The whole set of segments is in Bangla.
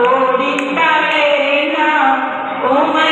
ওড়িতা না। ও মা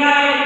Bye.